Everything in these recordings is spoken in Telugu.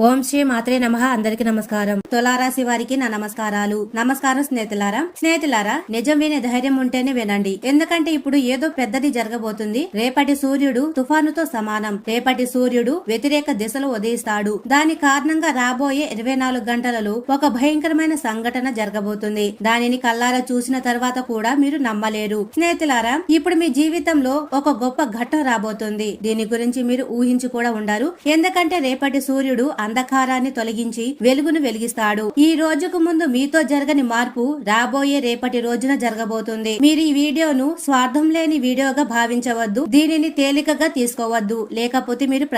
ఓం శ్రీ మాత్రే నమ. అందరికి నమస్కారం. తులారాశి వారికి నా నమస్కారాలు. నమస్కారం స్నేహితులారా. స్నేహితులారా నిజం వినే ధైర్యం ఉంటేనే వినండి. ఎందుకంటే ఇప్పుడు ఏదో పెద్దది జరగబోతుంది. రేపటి సూర్యుడు తుఫానుతో సమానం. రేపటి సూర్యుడు వ్యతిరేక దిశలో ఉదయిస్తాడు. దాని కారణంగా రాబోయే ఇరవై నాలుగు గంటలలో ఒక భయంకరమైన సంఘటన జరగబోతుంది. దానిని కల్లారా చూసిన తర్వాత కూడా మీరు నమ్మలేరు. స్నేహితులారా ఇప్పుడు మీ జీవితంలో ఒక గొప్ప ఘట్టం రాబోతుంది. దీని గురించి మీరు ఊహించి కూడా ఉండరు. ఎందుకంటే రేపటి సూర్యుడు అంధకారాన్ని తొలగించి వెలుగును వెలిగిస్తాడు. ఈ రోజుకు ముందు మీతో జరగని మార్పు రాబోయే రేపటి రోజున జరగబోతుంది. మీరు ఈ వీడియోను స్వార్థం లేని వీడియోగా భావించవద్దు. దీనిని తేలికగా తీసుకోవద్దు. లేకపోతే మీరు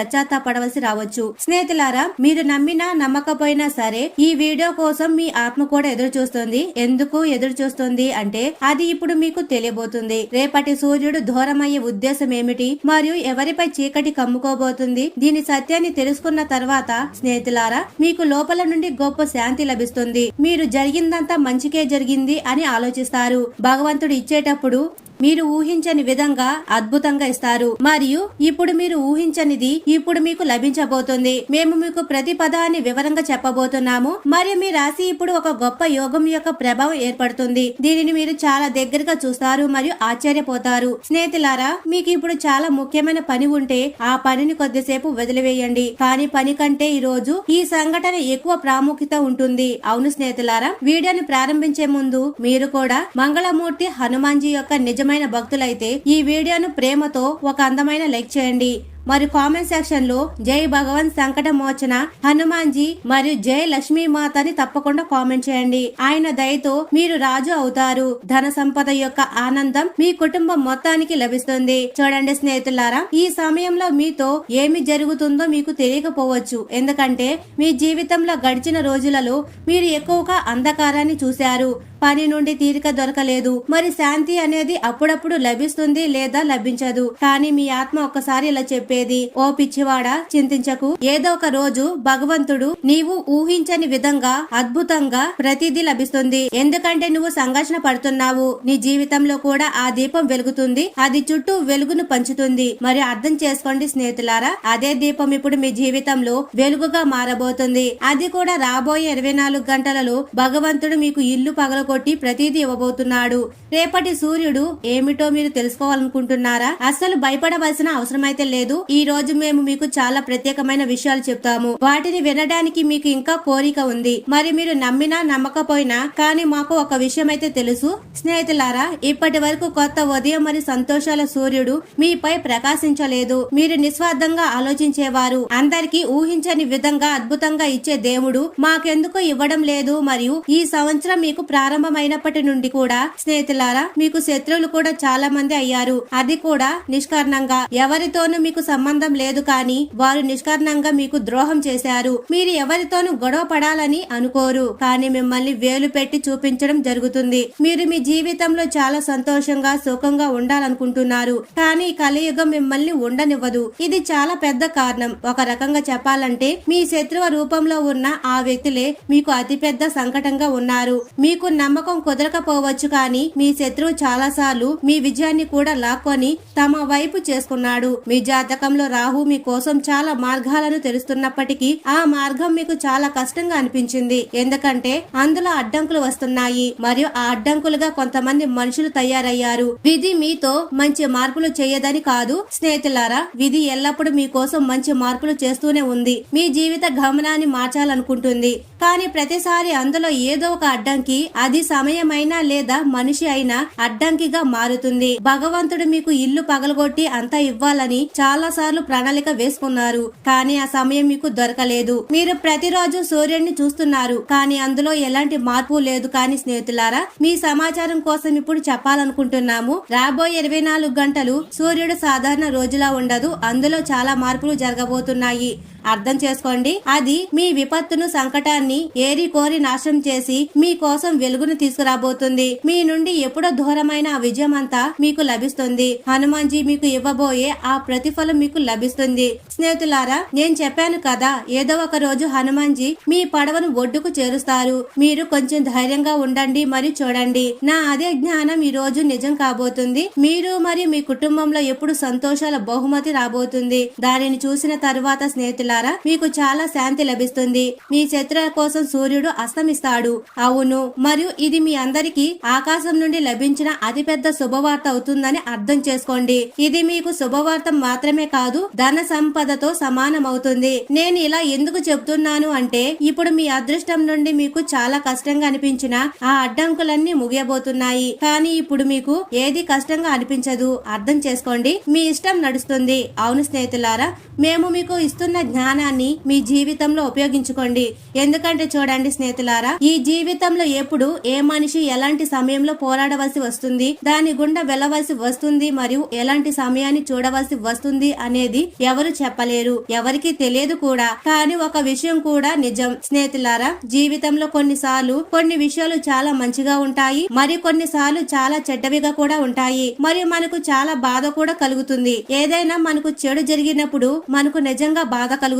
పడవలసి రావచ్చు. స్నేహితులారా మీరు నమ్మినా నమ్మకపోయినా సరే ఈ వీడియో కోసం మీ ఆత్మ కూడా ఎదురు చూస్తుంది ఎందుకు ఎదురు చూస్తుంది అంటే అది ఇప్పుడు మీకు తెలియబోతుంది. రేపటి సూర్యుడు దూరమయ్యే ఉద్దేశం ఏమిటి? మరియు ఎవరిపై చీకటి కమ్ముకోబోతుంది? దీని సత్యాన్ని తెలుసుకున్న తర్వాత స్నేహితులారా మీకు లోపల నుండి గొప్ప శాంతి లభిస్తుంది. మీరు జరిగిందంతా మంచికే జరిగింది అని ఆలోచిస్తారు. భగవంతుడు ఇచ్చేటప్పుడు మీరు ఊహించని విధంగా అద్భుతంగా ఇస్తారు. మరియు ఇప్పుడు మీరు ఊహించనిది ఇప్పుడు మీకు లభించబోతుంది. మేము మీకు ప్రతి పదాన్ని వివరంగా చెప్పబోతున్నాము. మరియు మీ రాశి ఇప్పుడు ఒక గొప్ప యోగం యొక్క ప్రభావం ఏర్పడుతుంది. దీనిని మీరు చాలా దగ్గరగా చూస్తారు మరియు ఆశ్చర్యపోతారు. స్నేహితులారా మీకు ఇప్పుడు చాలా ముఖ్యమైన పని ఉంటే ఆ పనిని కొద్దిసేపు వదిలివేయండి. కానీ పని కంటే ఈ రోజు ఈ సంఘటన ఎక్కువ ప్రాముఖ్యత ఉంటుంది. అవును స్నేహితులారా వీడియోని ప్రారంభించే ముందు మీరు కూడా మంగళమూర్తి హనుమాన్జీ యొక్క నిజమైన భక్తులైతే ఈ వీడియోను ప్రేమతో ఒక అందమైన లైక్ చేయండి. మరియు కామెంట్ సెక్షన్లో జై భగవాన్ సంకట మోచన హనుమాన్జీ మరియు జై లక్ష్మీ మాతని తప్పకుండా కామెంట్ చేయండి. ఆయన దయతో మీరు రాజు అవుతారు. ధన సంపద యొక్క ఆనందం మీ కుటుంబం మొత్తానికి లభిస్తుంది. చూడండి స్నేహితులారా ఈ సమయంలో మీతో ఏమి జరుగుతుందో మీకు తెలియకపోవచ్చు. ఎందుకంటే మీ జీవితంలో గడిచిన రోజులలో మీరు ఎక్కువగా అంధకారాన్ని చూశారు. పని నుండి తీరిక దొరకలేదు. మరి శాంతి అనేది అప్పుడప్పుడు లభిస్తుంది లేదా లభించదు. కానీ మీ ఆత్మ ఒక్కసారి ఇలా చెప్పేది ఓ పిచ్చివాడా చింతించకు. ఏదో ఒక రోజు భగవంతుడు నీవు ఊహించని విధంగా అద్భుతంగా ప్రతిదీ లభిస్తుంది. ఎందుకంటే నువ్వు సంఘర్షణ పడుతున్నావు. నీ జీవితంలో కూడా ఆ దీపం వెలుగుతుంది. అది చుట్టూ వెలుగును పంచుతుంది. మరి అర్థం చేసుకోండి స్నేహితులారా. అదే దీపం ఇప్పుడు మీ జీవితంలో వెలుగుగా మారబోతుంది. అది కూడా రాబోయే ఇరవై నాలుగు గంటలలో భగవంతుడు మీకు ఇల్లు కొట్టి ప్రతిదీ ఇవ్వబోతున్నాడు. రేపటి సూర్యుడు ఏమిటో మీరు తెలుసుకోవాలనుకుంటున్నారా? అస్సలు భయపడవలసిన అవసరమైతే లేదు. ఈ రోజు మేము మీకు చాలా ప్రత్యేకమైన విషయాలు చెప్తాము. వాటిని వినడానికి మీకు ఇంకా కోరిక ఉంది. మరి మీరు నమ్మినా నమ్మకపోయినా కానీ మాకు ఒక విషయం అయితే తెలుసు. స్నేహితులారా ఇప్పటి వరకు కొత్త ఉదయం మరి సంతోషాల సూర్యుడు మీపై ప్రకాశించలేదు. మీరు నిస్వార్థంగా ఆలోచించేవారు. అందరికీ ఊహించని విధంగా అద్భుతంగా ఇచ్చే దేవుడు మాకెందుకు ఇవ్వడం లేదు. మరియు ఈ సంవత్సరం మీకు ప్రారంభమైనప్పటి నుండి కూడా స్నేహితులారా మీకు శత్రువులు కూడా చాలా మంది అయ్యారు. అది కూడా నిష్కారణంగా. ఎవరితోనూ మీకు సంబంధం లేదు కానీ వారు నిష్కారణంగా మీకు ద్రోహం చేశారు. మీరు ఎవరితోనూ గొడవ పడాలని అనుకోరు. కానీ మిమ్మల్ని వేలు పెట్టి చూపించడం జరుగుతుంది. మీరు మీ జీవితంలో చాలా సంతోషంగా సుఖంగా ఉండాలనుకుంటున్నారు. కానీ కలియుగం మిమ్మల్ని ఉండనివ్వదు. ఇది చాలా పెద్ద కారణం. ఒక రకంగా చెప్పాలంటే మీ శత్రువు రూపంలో ఉన్న ఆ వ్యక్తులే మీకు అతిపెద్ద సంకటంగా ఉన్నారు. మీకు నమ్మకం కుదరకపోవచ్చు కానీ మీ శత్రువు చాలా సార్లు మీ విజయాన్ని కూడా లాక్కొని తమ వైపు చేసుకున్నాడు. మీ జాతకంలో రాహు మీ కోసం చాలా మార్గాలను తెలుస్తున్నప్పటికీ ఆ మార్గం మీకు చాలా కష్టంగా అనిపించింది. ఎందుకంటే అందులో అడ్డంకులు వస్తున్నాయి. మరియు ఆ అడ్డంకులుగా కొంతమంది మనుషులు తయారయ్యారు. విధి మీతో మంచి మార్పులు చేయదని కాదు. స్నేహితులారా విధి ఎల్లప్పుడూ మీకోసం మంచి మార్పులు చేస్తూనే ఉంది. మీ జీవిత గమనాన్ని మార్చాలనుకుంటుంది. కానీ ప్రతిసారి అందులో ఏదో ఒక అడ్డంకి అది అది సమయమైనా లేదా మనిషి అయినా అడ్డంకిగా మారుతుంది. భగవంతుడు మీకు ఇల్లు పగలగొట్టి అంతా ఇవ్వాలని చాలా సార్లు ప్రణాళిక వేసుకున్నారు. కానీ ఆ సమయం మీకు దొరకలేదు. మీరు ప్రతిరోజు సూర్యుడిని చూస్తున్నారు. కానీ అందులో ఎలాంటి మార్పు లేదు. కానీ స్నేహితులారా మీ సమాచారం కోసం ఇప్పుడు చెప్పాలనుకుంటున్నాము. రాబోయే ఇరవై నాలుగు గంటలు సూర్యుడు సాధారణ రోజులా ఉండదు. అందులో చాలా మార్పులు జరగబోతున్నాయి. అర్థం చేసుకోండి. అది మీ విపత్తును సంకటాన్ని ఏరి కోరి నాశనం చేసి మీ కోసం వెలుగును తీసుకురాబోతుంది. మీ నుండి ఎప్పుడో దూరమైన ఆ విజయం అంతా మీకు లభిస్తుంది. హనుమాన్జీ మీకు ఇవ్వబోయే ఆ ప్రతిఫలం మీకు లభిస్తుంది. స్నేహితులారా నేను చెప్పాను కదా ఏదో ఒక రోజు హనుమాన్జీ మీ పడవను ఒడ్డుకు చేరుస్తారు. మీరు కొంచెం ధైర్యంగా ఉండండి మరి చూడండి. నా అదే జ్ఞానం ఈ రోజు నిజం కాబోతుంది. మీరు మరియు మీ కుటుంబంలో ఎప్పుడు సంతోషాల బహుమతి రాబోతుంది. దానిని చూసిన తరువాత స్నేహితుల స్నేహితులారా మీకు చాలా శాంతి లభిస్తుంది. మీ శత్రువుల కోసం సూర్యుడు అస్తమిస్తాడు. అవును. మరియు ఇది మీ అందరికీ ఆకాశం నుండి లభించిన అతిపెద్ద శుభవార్త అవుతుందని అర్థం చేసుకోండి. ఇది మీకు శుభవార్త మాత్రమే కాదు ధన సంపదతో సమానమవుతుంది. నేను ఇలా ఎందుకు చెప్తున్నాను అంటే ఇప్పుడు మీ అదృష్టం నుండి మీకు చాలా కష్టంగా అనిపించిన ఆ అడ్డంకులన్నీ ముగియబోతున్నాయి. కానీ ఇప్పుడు మీకు ఏది కష్టంగా అనిపించదు అర్థం చేసుకోండి. మీ ఇష్టం నడుస్తుంది. అవును స్నేహితులారా మేము మీకు ఇస్తున్న జ్ఞానాన్ని మీ జీవితంలో ఉపయోగించుకోండి. ఎందుకంటే చూడండి స్నేహితులారా ఈ జీవితంలో ఎప్పుడు ఏ మనిషి ఎలాంటి సమయంలో పోరాడవలసి వస్తుంది దాని గుండా వెళ్ళవలసి వస్తుంది మరియు ఎలాంటి సమయాన్ని చూడవలసి వస్తుంది అనేది ఎవరు చెప్పలేరు ఎవరికి తెలియదు కూడా. కానీ ఒక విషయం కూడా నిజం. స్నేహితులారా జీవితంలో కొన్నిసార్లు కొన్ని విషయాలు చాలా మంచిగా ఉంటాయి మరి కొన్నిసార్లు చాలా చెడ్డవిగా కూడా ఉంటాయి. మరియు మనకు చాలా బాధ కూడా కలుగుతుంది. ఏదైనా మనకు చెడు జరిగినప్పుడు మనకు నిజంగా బాధ కలుగుతుంది.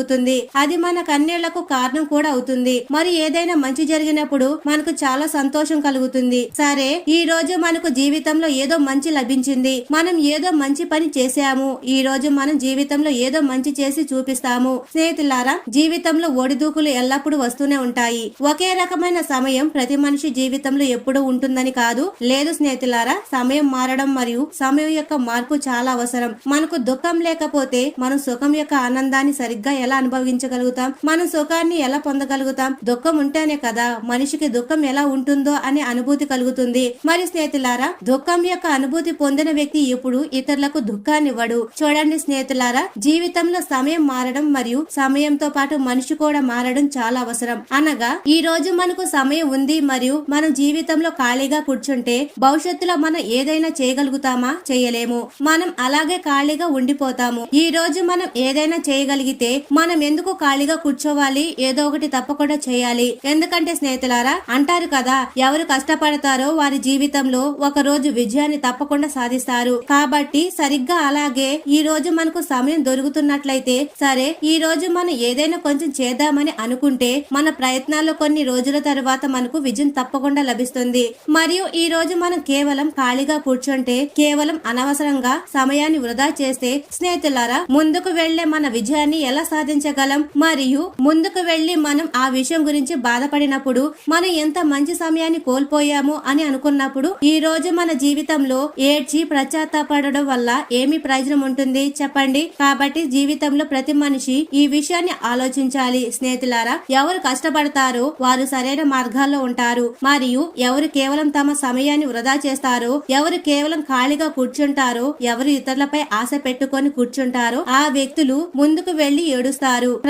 అది మన కన్నీళ్ళకు కారణం కూడా అవుతుంది. మరి ఏదైనా మంచి జరిగినప్పుడు మనకు చాలా సంతోషం కలుగుతుంది. సరే ఈ రోజు మనకు జీవితంలో ఏదో మంచి లభించింది. మనం ఏదో మంచి పని చేశాము. ఈ రోజు మనం జీవితంలో ఏదో మంచి చేసి చూపిస్తాము. స్నేహితులారా జీవితంలో ఒడిదూకులు ఎల్లప్పుడూ వస్తూనే ఉంటాయి. ఒకే రకమైన సమయం ప్రతి మనిషి జీవితంలో ఎప్పుడూ ఉంటుందని కాదు. లేదు స్నేహితులారా సమయం మారడం మరియు సమయం యొక్క మార్పు చాలా అవసరం. మనకు దుఃఖం లేకపోతే మనం సుఖం యొక్క ఆనందాన్ని సరిగ్గా ఎలా అనుభవించగలుగుతాం? మనం సుఖాన్ని ఎలా పొందగలుగుతాం? దుఃఖం ఉంటేనే కదా మనిషికి దుఃఖం ఎలా ఉంటుందో అనే అనుభూతి కలుగుతుంది. మరి స్నేహితులారా దుఃఖం యొక్క అనుభూతి పొందిన వ్యక్తి ఇప్పుడు ఇతరులకు దుఃఖాన్ని ఇవ్వడు. చూడండి స్నేహితులారా జీవితంలో సమయం మారడం మరియు సమయంతో పాటు మనిషి కూడా మారడం చాలా అవసరం. అనగా ఈ రోజు మనకు సమయం ఉంది మరియు మనం జీవితంలో ఖాళీగా కూర్చుంటే భవిష్యత్తులో మనం ఏదైనా చేయగలుగుతామా? చేయలేము. మనం అలాగే ఖాళీగా ఉండిపోతాము. ఈ రోజు మనం ఏదైనా చేయగలిగితే మనం ఎందుకు ఖాళీగా కూర్చోవాలి? ఏదో ఒకటి తప్పకుండా చేయాలి. ఎందుకంటే స్నేహితులారా అంటారు కదా ఎవరు కష్టపడతారో వారి జీవితంలో ఒక రోజు విజయాన్ని తప్పకుండా సాధిస్తారు. కాబట్టి సరిగ్గా అలాగే ఈ రోజు మనకు సమయం దొరుకుతున్నట్లయితే సరే ఈ రోజు మనం ఏదైనా కొంచెం చేద్దామని అనుకుంటే మన ప్రయత్నాల్లో కొన్ని రోజుల తర్వాత మనకు విజయం తప్పకుండా లభిస్తుంది. మరియు ఈ రోజు మనం కేవలం ఖాళీగా కూర్చుంటే కేవలం అనవసరంగా సమయాన్ని వృధా చేస్తే స్నేహితులారా ముందుకు వెళ్ళే మన విజయాన్ని ఎలా సాధించగలం. మరియు ముందుకు వెళ్ళి మనం ఆ విషయం గురించి బాధపడినప్పుడు మనం ఎంత మంచి సమయాన్ని కోల్పోయాము అని అనుకున్నప్పుడు ఈ రోజు మన జీవితంలో ఏడ్చి పశ్చాత్తాపడడం వల్ల ఏమి ప్రయోజనం ఉంటుంది చెప్పండి. కాబట్టి జీవితంలో ప్రతి మనిషి ఈ విషయాన్ని ఆలోచించాలి. స్నేహితులారా ఎవరు కష్టపడతారో వారు సరైన మార్గాల్లో ఉంటారు. మరియు ఎవరు కేవలం తమ సమయాన్ని వృధా చేస్తారో ఎవరు కేవలం ఖాళీగా కూర్చుంటారో ఎవరు ఇతరులపై ఆశ పెట్టుకొని కూర్చుంటారో ఆ వ్యక్తులు ముందుకు వెళ్ళి ఏడుస్తారు.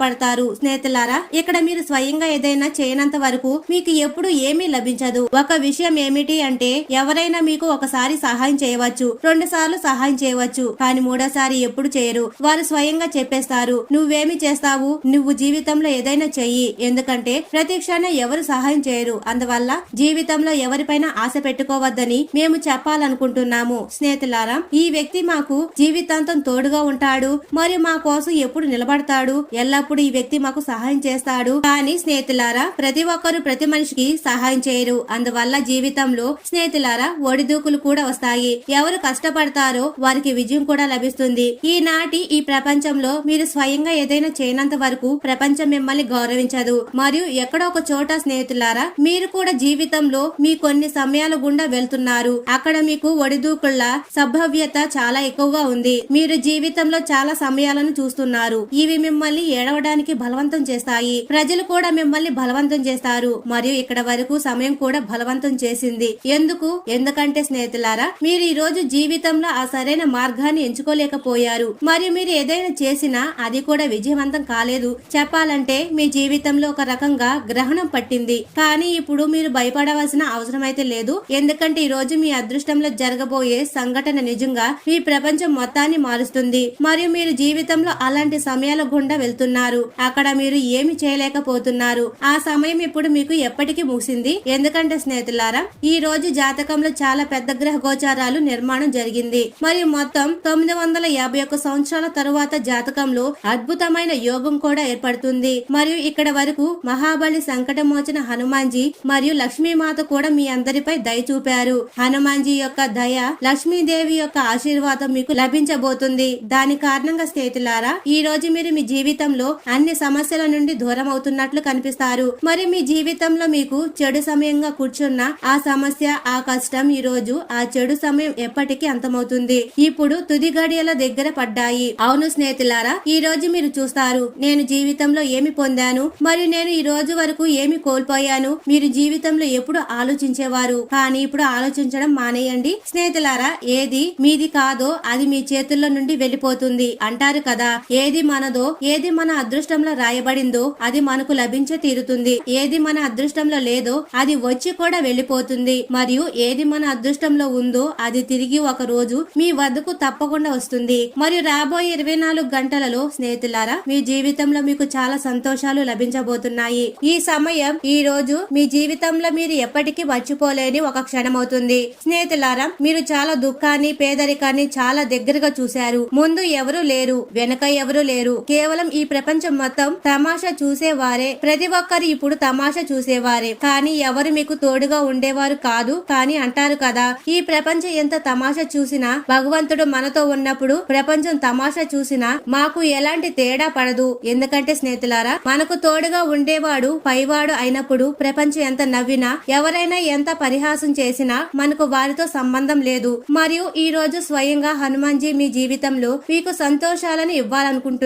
పడతారు స్నేహితులారా ఇక్కడ మీరు స్వయంగా ఏదైనా చేయనంత వరకు మీకు ఎప్పుడు ఏమీ లభించదు. ఒక విషయం ఏమిటి అంటే ఎవరైనా మీకు ఒకసారి సహాయం చేయవచ్చు. రెండు సార్లు సహాయం చేయవచ్చు. కానీ మూడోసారి ఎప్పుడు చేయరు. వారు స్వయంగా చెప్పేస్తారు. నువ్వేమి చేస్తావు? నువ్వు జీవితంలో ఏదైనా చెయ్యి. ఎందుకంటే ప్రతి క్షణం ఎవరు సహాయం చేయరు. అందువల్ల జీవితంలో ఎవరిపైన ఆశ పెట్టుకోవద్దని మేము చెప్పాలనుకుంటున్నాము. స్నేహితులారా ఈ వ్యక్తి మాకు జీవితాంతం తోడుగా ఉంటాడు. మరియు మా కోసం ఎప్పుడు నిలబడతాడు. ఎల్లప్పుడూ ఈ వ్యక్తి మాకు సహాయం చేస్తాడు. కానీ స్నేహితులారా ప్రతి ఒక్కరు ప్రతి మనిషికి సహాయం చేయరు. అందువల్ల జీవితంలో స్నేహితులారా ఒడిదూకులు కూడా వస్తాయి. ఎవరు కష్టపడతారో వారికి విజయం కూడా లభిస్తుంది. ఈనాటి ఈ ప్రపంచంలో మీరు స్వయంగా ఏదైనా చేయనంత వరకు ప్రపంచం మిమ్మల్ని గౌరవించదు. మరియు ఎక్కడో ఒక చోట స్నేహితులారా మీరు కూడా జీవితంలో మీ కొన్ని సమయాల గుండా వెళ్తున్నారు. అక్కడ మీకు ఒడిదూకుళ్ళ సంభవ్యత చాలా ఎక్కువగా ఉంది. మీరు జీవితంలో చాలా సమయాలను చూస్తున్నారు. ఇవి మిమ్మల్ని ఏడవడానికి బలవంతం చేస్తాయి. ప్రజలు కూడా మిమ్మల్ని బలవంతం చేస్తారు. మరియు ఇక్కడ వరకు సమయం కూడా బలవంతం చేసింది. ఎందుకు? ఎందుకంటే స్నేహితులారా మీరు ఈ రోజు జీవితంలో ఆ సరైన మార్గాన్ని ఎంచుకోలేకపోయారు. మరియు మీరు ఏదైనా చేసినా అది కూడా విజయవంతం కాలేదు. చెప్పాలంటే మీ జీవితంలో ఒక రకంగా గ్రహణం పట్టింది. కానీ ఇప్పుడు మీరు భయపడవలసిన అవసరం అయితే లేదు. ఎందుకంటే ఈ రోజు మీ అదృష్టంలో జరగబోయే సంఘటన నిజంగా మీ ప్రపంచం మొత్తాన్ని మారుస్తుంది. మరియు మీరు జీవితంలో అలాంటి సమయాల గుండా వెళ్తున్నారు. అక్కడ మీరు ఏమి చేయలేకపోతున్నారు. ఆ సమయం ఇప్పుడు మీకు ఎప్పటికీ ముగిసింది. ఎందుకంటే స్నేహితులారా ఈ రోజు జాతకంలో చాలా పెద్ద గ్రహ గోచారాలు నిర్మాణం జరిగింది. మరియు మొత్తం తొమ్మిది వందల యాభై ఒక్క సంవత్సరాల తరువాత జాతకంలో అద్భుతమైన యోగం కూడా ఏర్పడుతుంది. మరియు ఇక్కడ వరకు మహాబలి సంకటమోచన హనుమాన్జీ మరియు లక్ష్మీమాత కూడా మీ అందరిపై దయ చూపారు. హనుమాన్జీ యొక్క దయ లక్ష్మీదేవి యొక్క ఆశీర్వాదం మీకు లభించబోతుంది. దాని కారణంగా స్నేహితులారా ఈ రోజు రోజు మీరు మీ జీవితంలో అన్ని సమస్యల నుండి దూరం అవుతున్నట్లు కనిపిస్తారు. మరి మీ జీవితంలో మీకు చెడు సమయంగా కూర్చున్న ఆ సమస్య ఆ కష్టం ఈ రోజు ఆ చెడు సమయం ఎప్పటికీ అంతమవుతుంది. ఇప్పుడు తుది గడియల దగ్గర పడ్డాయి. అవును స్నేహితులారా ఈ రోజు మీరు చూస్తారు నేను జీవితంలో ఏమి పొందాను మరియు నేను ఈ రోజు వరకు ఏమి కోల్పోయాను మీరు జీవితంలో ఎప్పుడు ఆలోచించేవారు. కానీ ఇప్పుడు ఆలోచించడం మానేయండి. స్నేహితులారా ఏది మీది కాదో అది మీ చేతుల్లో నుండి వెళ్ళిపోతుంది అంటారు కదా. ఏది మనదో ఏది మన అదృష్టంలో రాయబడిందో అది మనకు లభించే తీరుతుంది. ఏది మన అదృష్టంలో లేదో అది వచ్చి కూడా వెళ్ళిపోతుంది. మరియు ఏది మన అదృష్టంలో ఉందో అది తిరిగి ఒక రోజు మీ వద్దకు తప్పకుండా వస్తుంది. మరియు రాబోయే ఇరవై నాలుగు గంటలలో స్నేహితులారా మీ జీవితంలో మీకు చాలా సంతోషాలు లభించబోతున్నాయి. ఈ సమయం ఈ రోజు మీ జీవితంలో మీరు ఎప్పటికీ మర్చిపోలేని ఒక క్షణం అవుతుంది స్నేహితులారా మీరు చాలా దుఃఖాన్ని పేదరికాన్ని చాలా దగ్గరగా చూశారు. ముందు ఎవరు లేరు వెనక ఎవరు లేరు. కేవలం ఈ ప్రపంచం మొత్తం తమాషా చూసేవారే. ప్రతి ఒక్కరు ఇప్పుడు తమాషా చూసేవారే. కానీ ఎవరు మీకు తోడుగా ఉండేవారు కాదు కానీ అంటారు కదా ఈ ప్రపంచం ఎంత తమాషా చూసినా భగవంతుడు మనతో ఉన్నప్పుడు ప్రపంచం తమాషా చూసినా మాకు ఎలాంటి తేడా పడదు. ఎందుకంటే స్నేహితులారా మనకు తోడుగా ఉండేవాడు పైవాడు అయినప్పుడు ప్రపంచం ఎంత నవ్వినా ఎవరైనా ఎంత పరిహాసం చేసినా మనకు వారితో సంబంధం లేదు. మరియు ఈ రోజు స్వయంగా హనుమాన్జీ మీ జీవితంలో మీకు సంతోషాలను ఇవ్వాలనుకుంటున్నారు.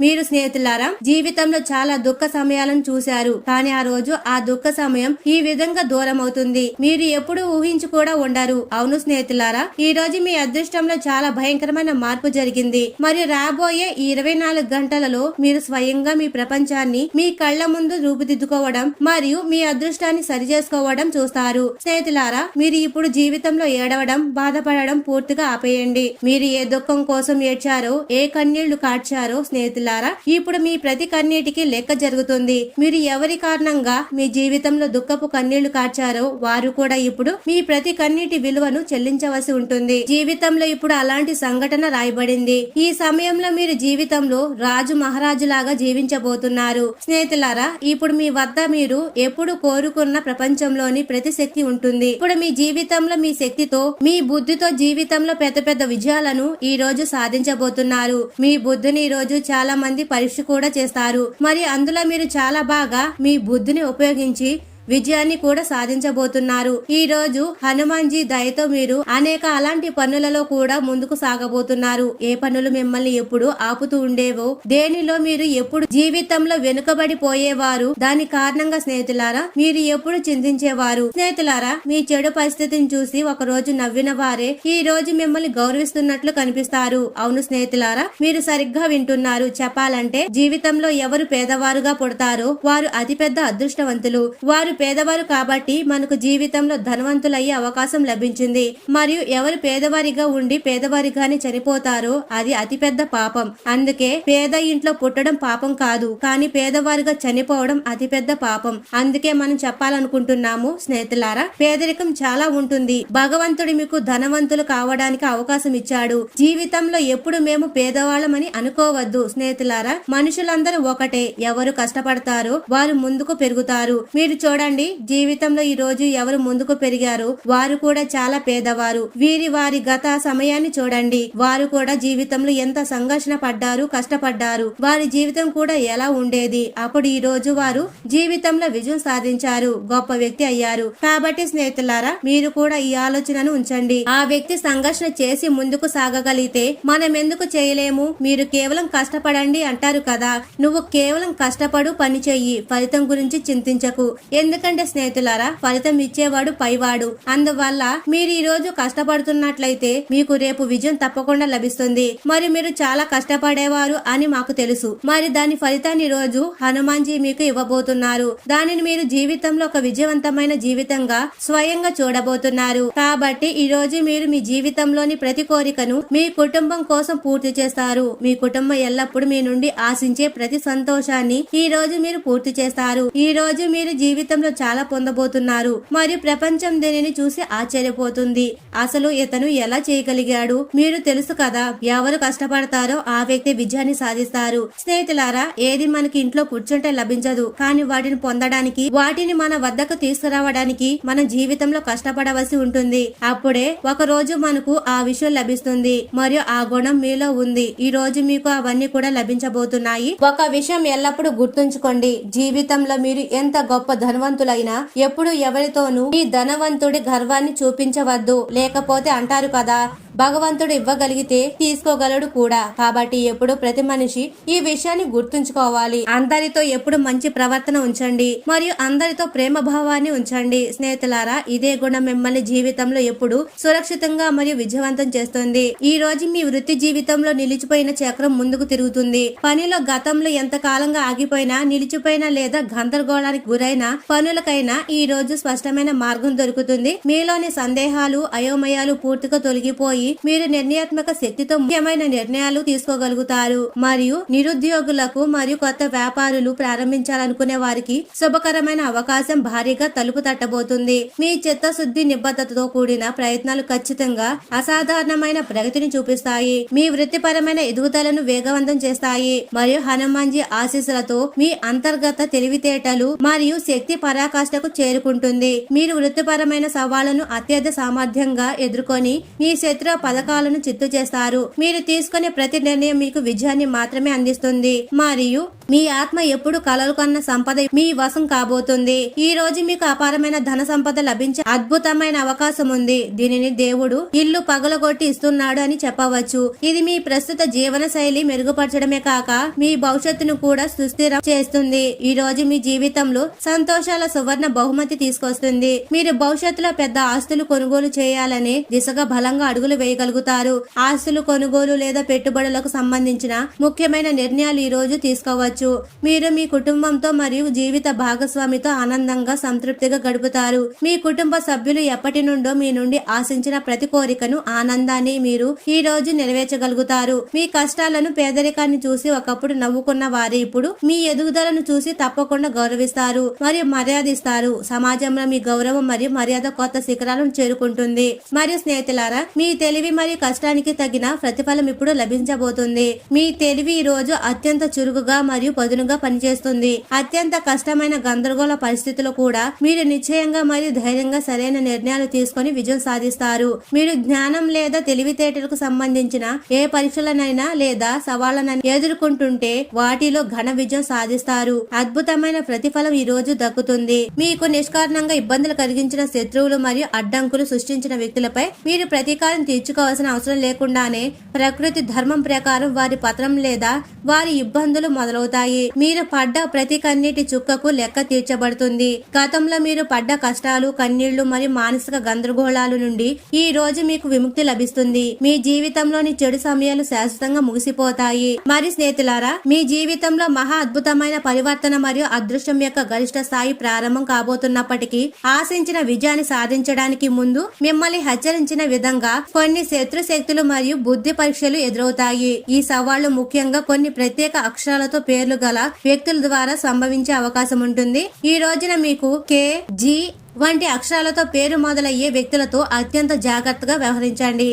మీరు స్నేహితులారా జీవితంలో చాలా దుఃఖ సమయాలను చూశారు. కానీ ఆ రోజు ఆ దుఃఖ సమయం ఈ విధంగా దూరం అవుతుంది మీరు ఎప్పుడు ఊహించి కూడా ఉండరు. అవును స్నేహితులారా ఈ రోజు మీ అదృష్టంలో చాలా భయంకరమైన మార్పు జరిగింది. మరియు రాబోయే ఈ ఇరవై నాలుగు గంటలలో మీరు స్వయంగా మీ ప్రపంచాన్ని మీ కళ్ళ ముందు రూపుదిద్దుకోవడం మరియు మీ అదృష్టాన్ని సరిచేసుకోవడం చూస్తారు. స్నేహితులారా మీరు ఇప్పుడు జీవితంలో ఏడవడం బాధపడడం పూర్తిగా ఆపేయండి. మీరు ఏ దుఃఖం కోసం ఏడ్చారో ఏ కన్నీళ్ళు కార్చారో స్నేహితులారా ఇప్పుడు మీ ప్రతి కన్నీటికి లెక్క జరుగుతుంది. మీరు ఎవరి కారణంగా మీ జీవితంలో దుఃఖపు కన్నీళ్ళు కార్చారో వారు కూడా ఇప్పుడు మీ ప్రతి కన్నీటి విలువను చెల్లించవలసి ఉంటుంది. జీవితంలో ఇప్పుడు అలాంటి సంఘటన రాయబడింది. ఈ సమయంలో మీరు జీవితంలో రాజు మహారాజులాగా జీవించబోతున్నారు. స్నేహితులారా ఇప్పుడు మీ వద్ద మీరు ఎప్పుడు కోరుకున్న ప్రపంచంలోని ప్రతి శక్తి ఉంటుంది. ఇప్పుడు మీ జీవితంలో మీ శక్తితో మీ బుద్ధితో జీవితంలో పెద్ద పెద్ద విజయాలను ఈ రోజు సాధించబోతున్నారు. మీ బుద్ధిని ఈ రోజు చాలా మంది పరీక్ష కూడా చేస్తారు. మరి అందులో మీరు చాలా బాగా మీ బుద్ధిని ఉపయోగించి విజయాన్ని కూడా సాధించబోతున్నారు. ఈ రోజు హనుమాన్జీ దయతో మీరు అనేక అలాంటి పనులలో కూడా ముందుకు సాగబోతున్నారు. ఏ పనులు మిమ్మల్ని ఎప్పుడు ఆపుతూ ఉండేవో దేనిలో మీరు ఎప్పుడు జీవితంలో వెనుకబడి పోయేవారు దాని కారణంగా స్నేహితులారా మీరు ఎప్పుడు చింతించేవారు? స్నేహితులారా మీ చెడు పరిస్థితిని చూసి ఒక రోజు నవ్విన వారే ఈ రోజు మిమ్మల్ని గౌరవిస్తున్నట్లు కనిపిస్తారు. అవును స్నేహితులారా మీరు సరిగ్గా వింటున్నారు. చెప్పాలంటే జీవితంలో ఎవరు పేదవారుగా పుడతారో వారు అతిపెద్ద అదృష్టవంతులు. వారు పేదవారు కాబట్టి మనకు జీవితంలో ధనవంతులయ్యే అవకాశం లభించింది. మరియు ఎవరు పేదవారిగా ఉండి పేదవారిగానే చనిపోతారో అది అతిపెద్ద పాపం. అందుకే పేద ఇంట్లో పుట్టడం పాపం కాదు. కానీ పేదవారిగా చనిపోవడం అతిపెద్ద పాపం. అందుకే మనం చెప్పాలనుకుంటున్నాము స్నేహితులారా పేదరికం చాలా ఉంటుంది. భగవంతుడు మీకు ధనవంతులు కావడానికి అవకాశం ఇచ్చాడు. జీవితంలో ఎప్పుడు మేము పేదవాళ్ళమని అనుకోవద్దు స్నేహితులారా. మనుషులందరూ ఒకటే. ఎవరు కష్టపడతారో వారు ముందుకు పెరుగుతారు. మీరు చూడండి జీవితంలో ఈ రోజు ఎవరు ముందుకు పెరిగారు వారు కూడా చాలా పేదవారు. వీరి వారి గత సమయాన్ని చూడండి వారు కూడా జీవితంలో ఎంత సంఘర్షణ పడ్డారు కష్టపడ్డారు. వారి జీవితం కూడా ఎలా ఉండేది? అప్పుడు ఈ రోజు వారు జీవితంలో విజయం సాధించారు గొప్ప వ్యక్తి అయ్యారు. కాబట్టి స్నేహితులారా మీరు కూడా ఈ ఆలోచనను ఉంచండి. ఆ వ్యక్తి సంఘర్షణ చేసి ముందుకు సాగగలిగితే మనం ఎందుకు చేయలేము? మీరు కేవలం కష్టపడండి అంటారు కదా. నువ్వు కేవలం కష్టపడు పని చెయ్యి. ఫలితం గురించి చింతించకు. ఎందుకంటే స్నేహితులారా ఫలితం ఇచ్చేవాడు పైవాడు. అందువల్ల మీరు ఈ రోజు కష్టపడుతున్నట్లయితే మీకు రేపు విజయం తప్పకుండా లభిస్తుంది. మరి మీరు చాలా కష్టపడేవారు అని మాకు తెలుసు. మరి దాని ఫలితాన్ని రోజు హనుమాన్జీ మీకు ఇవ్వబోతున్నారు. దానిని మీరు జీవితంలో ఒక విజయవంతమైన జీవితంగా స్వయంగా చూడబోతున్నారు. కాబట్టి ఈ రోజు మీరు మీ జీవితంలోని ప్రతి కోరికను మీ కుటుంబం కోసం పూర్తి చేస్తారు. మీ కుటుంబం ఎల్లప్పుడూ మీ నుండి ఆశించే ప్రతి సంతోషాన్ని ఈ రోజు మీరు పూర్తి చేస్తారు. ఈ రోజు మీరు జీవితంలో ప్రపంచంలో చాలా పొందబోతున్నారు. మరియు ప్రపంచం దీనిని చూసి ఆశ్చర్యపోతుంది. అసలు ఇతను ఎలా చేయగలిగాడు? మీరు తెలుసు కదా ఎవరు కష్టపడతారో ఆ వ్యక్తి విజయాన్ని సాధిస్తారు. స్నేహితులారా ఏది మనకి ఇంట్లో కూర్చుంటే లభించదు. కానీ వాటిని పొందడానికి వాటిని మన వద్దకు తీసుకురావడానికి మన జీవితంలో కష్టపడవలసి ఉంటుంది. అప్పుడే ఒక రోజు మనకు ఆ విషయం లభిస్తుంది. మరియు ఆ గుణం మీలో ఉంది. ఈ రోజు మీకు అవన్నీ కూడా లభించబోతున్నాయి. ఒక విషయం ఎల్లప్పుడూ గుర్తుంచుకోండి. జీవితంలో మీరు ఎంత గొప్ప ధనవంతులైనా ఎప్పుడు ఎవరితోనూ ఈ ధనవంతుడి గర్వాన్ని చూపించవద్దు. లేకపోతే అంటారు కదా భగవంతుడు ఇవ్వగలిగితే తీసుకోగలడు కూడా. కాబట్టి ఎప్పుడు ప్రతి మనిషి ఈ విషయాన్ని గుర్తుంచుకోవాలి. అందరితో ఎప్పుడు మంచి ప్రవర్తన ఉంచండి. మరియు అందరితో ప్రేమ భావాన్ని ఉంచండి. స్నేహితులారా ఇదే గుణం మిమ్మల్ని జీవితంలో ఎప్పుడు సురక్షితంగా మరియు విజయవంతం చేస్తుంది. ఈ రోజు మీ వృత్తి జీవితంలో నిలిచిపోయిన చక్రం ముందుకు తిరుగుతుంది. పనిలో గతంలో ఎంత కాలంగా ఆగిపోయినా నిలిచిపోయిన లేదా గందరగోళానికి గురైన పనులకైనా ఈ రోజు స్పష్టమైన మార్గం దొరుకుతుంది. మీలోని సందేహాలు అయోమయాలు పూర్తిగా తొలగిపోయి మీరు నిర్ణయాత్మక శక్తితో ముఖ్యమైన నిర్ణయాలు తీసుకోగలుగుతారు. మరియు నిరుద్యోగులకు మరియు కొత్త వ్యాపారులు ప్రారంభించాలనుకునే వారికి శుభకరమైన అవకాశం భారీగా తలుపు తట్టబోతుంది. మీ చిత్తశుద్ధి నిబద్ధతతో కూడిన ప్రయత్నాలు ఖచ్చితంగా అసాధారణమైన ప్రగతిని చూపిస్తాయి. మీ వృత్తిపరమైన ఎదుగుదలను వేగవంతం చేస్తాయి. మరియు హనుమాన్జీ ఆశీస్సులతో మీ అంతర్గత తెలివితేటలు మరియు శక్తి పరాకాష్ఠకు చేరుకుంటుంది. మీరు వృత్తిపరమైన సవాళ్ళను అత్యంత సామర్థ్యంగా ఎదుర్కొని మీ శత్రు పథకాలను చిత్తు చేస్తారు. మీరు తీసుకునే ప్రతి నిర్ణయం మీకు విజయాన్ని మాత్రమే అందిస్తుంది. మరియు మీ ఆత్మ ఎప్పుడు కలలు కన్న సంపద మీ వశం కాబోతుంది. ఈ రోజు మీకు అపారమైన ధన సంపద లభించే అద్భుతమైన అవకాశం ఉంది. దీనిని దేవుడు ఇల్లు పగలగొట్టి ఇస్తున్నాడు అని చెప్పవచ్చు. ఇది మీ ప్రస్తుత జీవన శైలి మెరుగుపరచడమే కాక మీ భవిష్యత్తును కూడా సుస్థిరం చేస్తుంది. ఈ రోజు మీ జీవితంలో సంతోషాల సువర్ణ బహుమతి తీసుకొస్తుంది. మీరు భవిష్యత్తులో పెద్ద ఆస్తులు కొనుగోలు చేయాలనే దిశగా బలంగా అడుగులు వేయగలుగుతారు. ఆస్తులు కొనుగోలు లేదా పెట్టుబడులకు సంబంధించిన ముఖ్యమైన నిర్ణయాలు ఈ రోజు తీసుకోవచ్చు. మీరు మీ కుటుంబంతో మరియు జీవిత భాగస్వామితో ఆనందంగా సంతృప్తిగా గడుపుతారు. మీ కుటుంబ సభ్యులు ఎప్పటి నుండో మీ నుండి ఆశించిన ప్రతి కోరికను ఆనందాన్ని మీరు ఈ రోజు నెరవేర్చగలుగుతారు. మీ కష్టాలను పేదరికాన్ని చూసి ఒకప్పుడు నవ్వుకున్న వారే ఇప్పుడు మీ ఎదుగుదలను చూసి తప్పకుండా గౌరవిస్తారు మరియు మర్యాదిస్తారు. సమాజంలో మీ గౌరవం మరియు మర్యాద కొత్త శిఖరాలను చేరుకుంటుంది. మరియు స్నేహితులారా మీ తెలివి మరియు కష్టానికి తగిన ప్రతిఫలం ఇప్పుడు లభించబోతుంది. మీ తెలివి ఈ రోజు అత్యంత చురుకుగా మరియు పదునుగా పనిచేస్తుంది. అత్యంత కష్టమైన గందరగోళ పరిస్థితులు కూడా మీరు నిశ్చయంగా మరియు ధైర్యంగా సరైన నిర్ణయాలు తీసుకొని విజయం సాధిస్తారు. మీరు జ్ఞానం లేదా తెలివితేటలకు సంబంధించిన ఏ పరీక్షలనైనా లేదా సవాళ్ళనైనా ఎదుర్కొంటుంటే వాటిలో ఘన విజయం సాధిస్తారు. అద్భుతమైన ప్రతిఫలం ఈ రోజు దక్కుతుంది. మీకు నిష్కారణంగా ఇబ్బందులు కలిగించిన శత్రువులు మరియు అడ్డంకులు సృష్టించిన వ్యక్తులపై మీరు ప్రతీకారం తీర్చుకోవాల్సిన అవసరం లేకుండానే ప్రకృతి ధర్మం ప్రకారం వారి పత్రం లేదా వారి ఇబ్బందులు మొదలవుతాయి. మీరు పడ్డ ప్రతి కన్నీటి చుక్కకు లెక్క తీర్చబడుతుంది. గతంలో మీరు పడ్డ కష్టాలు కన్నీళ్ళు మరియు మానసిక గందరగోళాల నుండి ఈ రోజు మీకు విముక్తి లభిస్తుంది. మీ జీవితంలోని చెడు సమయాలు శాశ్వతంగా ముగిసిపోతాయి. మరి స్నేహితులారా మీ జీవితంలో మహా అద్భుతమైన పరివర్తన మరియు అదృష్టం యొక్క గరిష్ట స్థాయి ప్రారంభం కాబోతున్నప్పటికీ ఆశించిన విజయాన్ని సాధించడానికి ముందు మిమ్మల్ని హెచ్చరించిన విధంగా కొన్ని శత్రుశక్తులు మరియు బుద్ధి పరీక్షలు ఎదురవుతాయి. ఈ సవాళ్ళు ముఖ్యంగా కొన్ని ప్రత్యేక అక్షరాలతో పేర్లు గల వ్యక్తుల ద్వారా సంభవించే అవకాశం ఉంటుంది. ఈ రోజున మీకు కే జి వంటి అక్షరాలతో పేరు మొదలయ్యే వ్యక్తులతో అత్యంత జాగ్రత్తగా వ్యవహరించండి.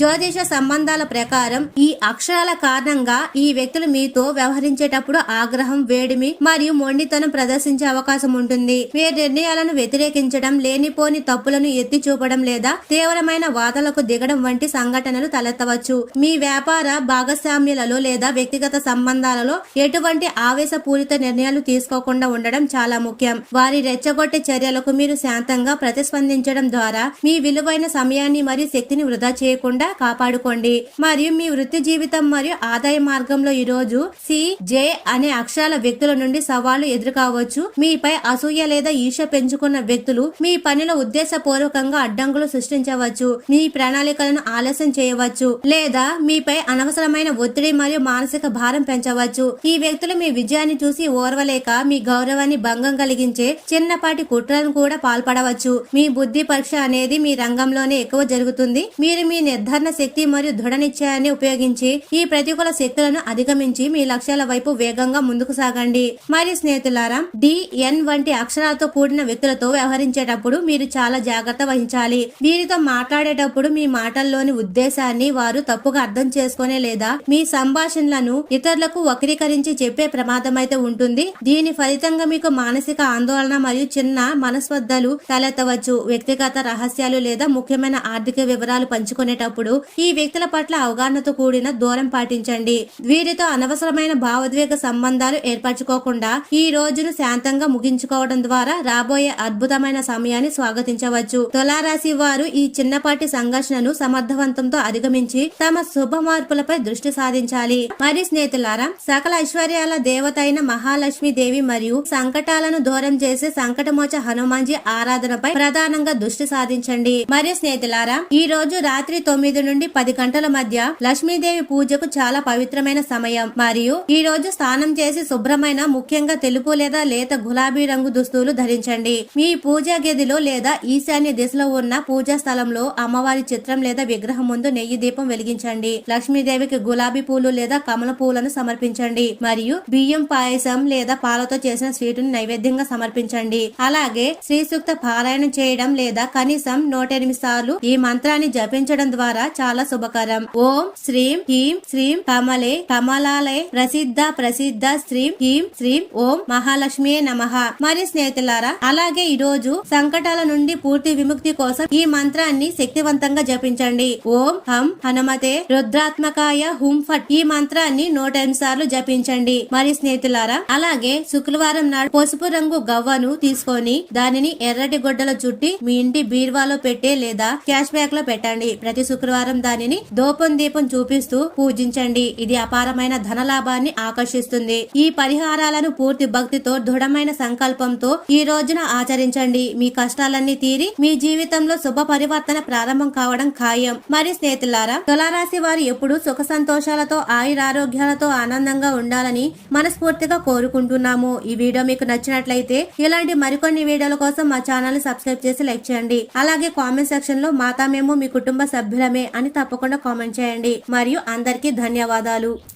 జ్యోతిష సంబంధాల ప్రకారం ఈ అక్షరాల కారణంగా ఈ వ్యక్తులు మీతో వ్యవహరించేటప్పుడు ఆగ్రహం వేడిమి మరియు మొండితనం ప్రదర్శించే అవకాశం ఉంటుంది. మీ నిర్ణయాలను వ్యతిరేకించడం లేనిపోని తప్పులను ఎత్తి చూపడం లేదా తీవ్రమైన వాదనలకు దిగడం వంటి సంఘటనలు తలెత్తవచ్చు. మీ వ్యాపార భాగస్వామ్యులలో లేదా వ్యక్తిగత సంబంధాలలో ఎటువంటి ఆవేశపూరిత నిర్ణయాలు తీసుకోకుండా ఉండడం చాలా ముఖ్యం. వారి రెచ్చగొట్టే చర్యలకు మీరు శాంతంగా ప్రతిస్పందించడం ద్వారా మీ విలువైన సమయాన్ని మరియు శక్తిని వృధా చేయకుండా కాపాడుకోండి. మరియు మీ వృత్తి జీవితం మరియు ఆదాయ మార్గంలో ఈ రోజు సి జే అనే అక్షరాల వ్యక్తుల నుండి సవాళ్ళు ఎదురుకావచ్చు. మీపై అసూయ లేదా ఈర్ష పెంచుకున్న వ్యక్తులు మీ పనిలో ఉద్దేశపూర్వకంగా అడ్డంకులు సృష్టించవచ్చు. మీ ప్రణాళికలను ఆలస్యం చేయవచ్చు. లేదా మీపై అనవసరమైన ఒత్తిడి మరియు మానసిక భారం పెంచవచ్చు. ఈ వ్యక్తులు మీ విజయాన్ని చూసి ఓర్వలేక మీ గౌరవాన్ని భంగం కలిగించే చిన్నపాటి కుట్రలను కూడా పాల్పడవచ్చు. మీ బుద్ధి పరీక్ష అనేది మీ రంగంలోనే ఎక్కువ జరుగుతుంది. మీరు మీ నిర్ధారణ సాధారణ శక్తి మరియు దృఢ నిశ్చయాన్ని ఉపయోగించి ఈ ప్రతికూల శక్తులను అధిగమించి మీ లక్ష్యాల వైపు వేగంగా ముందుకు సాగండి. మరి స్నేహితులారా డి ఎన్ వంటి అక్షరాలతో కూడిన వ్యక్తులతో వ్యవహరించేటప్పుడు మీరు చాలా జాగ్రత్త వహించాలి. వీరితో మాట్లాడేటప్పుడు మీ మాటల్లోని ఉద్దేశాన్ని వారు తప్పుగా అర్థం చేసుకునే లేదా మీ సంభాషణలను ఇతరులకు వక్రీకరించి చెప్పే ప్రమాదం అయితే ఉంటుంది. దీని ఫలితంగా మీకు మానసిక ఆందోళన మరియు చిన్న మనస్పర్ధలు తలెత్తవచ్చు. వ్యక్తిగత రహస్యాలు లేదా ముఖ్యమైన ఆర్థిక వివరాలు పంచుకునేటప్పుడు ఈ వ్యక్తుల పట్ల అవగాహనతో కూడిన దూరం పాటించండి. వీరితో అనవసరమైన భావోద్వేగ సంబంధాలు ఏర్పరచుకోకుండా ఈ రోజును శాంతంగా ముగించుకోవడం ద్వారా రాబోయే అద్భుతమైన సమయాన్ని స్వాగతించవచ్చు. తులారాశి వారు ఈ చిన్నపాటి సంఘర్షణను సమర్థవంతంతో అధిగమించి తమ శుభ మార్పులపై దృష్టి సాధించాలి మరి స్నేహితులారా సకల ఐశ్వర్యాల దేవత అయిన మహాలక్ష్మి దేవి మరియు సంకటాలను దూరం చేసే సంకటమోచ హనుమాన్జీ ఆరాధనపై ప్రధానంగా దృష్టి సాధించండి మరియు స్నేహితులారా ఈ రోజు రాత్రి తొమ్మిది తొమ్మిది నుండి పది గంటల మధ్య లక్ష్మీదేవి పూజకు చాలా పవిత్రమైన సమయం. మరియు ఈ రోజు స్నానం చేసి శుభ్రమైన ముఖ్యంగా తెలుపు లేదా లేత గులాబీ రంగు దుస్తులు ధరించండి. మీ పూజా గదిలో లేదా ఈశాన్య దిశలో ఉన్న పూజా స్థలంలో అమ్మవారి చిత్రం లేదా విగ్రహం ముందు నెయ్యి దీపం వెలిగించండి. లక్ష్మీదేవికి గులాబీ పూలు లేదా కమల పూలను సమర్పించండి. మరియు బియ్యం పాయసం లేదా పాలతో చేసిన స్వీటును నైవేద్యంగా సమర్పించండి. అలాగే శ్రీ సూక్త పారాయణం చేయడం లేదా కనీసం నూట ఎనిమిది సార్లు ఈ మంత్రాన్ని జపించడం ద్వారా చాలా శుభకరం. ఓం శ్రీం హీం శ్రీం కమలే కమలాలే ప్రసిద్ధ ప్రసిద్ధ శ్రీం హీం శ్రీం ఓం మహాలక్ష్మి నమ. మరి స్నేహితులారా అలాగే ఈ రోజు సంకటాల నుండి పూర్తి విముక్తి కోసం ఈ మంత్రాన్ని శక్తివంతంగా జపించండి. ఓం హం హనుమతే రుద్రాత్మకాయ హుం ఫట్ ఈ మంత్రాన్ని నూట ఎనిమిది సార్లు జపించండి. మరి స్నేహితులారా అలాగే శుక్రవారం నాడు పసుపు రంగు గవ్వను తీసుకొని దానిని ఎర్రటి గుడ్డలో చుట్టి మీ ఇంటి బీర్వాలో పెట్టే లేదా క్యాష్ బ్యాక్లో పెట్టండి. ప్రతి శుక్రవారం దానిని దోపం దీపం చూపిస్తూ పూజించండి. ఇది అపారమైన ధన లాభాన్ని ఆకర్షిస్తుంది. ఈ పరిహారాలను పూర్తి భక్తితో దృఢమైన సంకల్పంతో ఈ రోజున ఆచరించండి. మీ కష్టాలన్నీ తీరి మీ జీవితంలో శుభ పరివర్తన ప్రారంభం కావడం ఖాయం. మరి స్నేహితులారా తులారాశి వారు ఎప్పుడు సుఖ సంతోషాలతో ఆయురారోగ్యాలతో ఆనందంగా ఉండాలని మనస్ఫూర్తిగా కోరుకుంటున్నాము. ఈ వీడియో మీకు నచ్చినట్లయితే ఇలాంటి మరికొన్ని వీడియోల కోసం మా ఛానల్ సబ్స్క్రైబ్ చేసి లైక్ చేయండి. అలాగే కామెంట్ సెక్షన్లో మాతా మేము మీ కుటుంబ సభ్యులమే అని తప్పకుండా కామెంట్ చేయండి. మరియు అందరికీ ధన్యవాదాలు.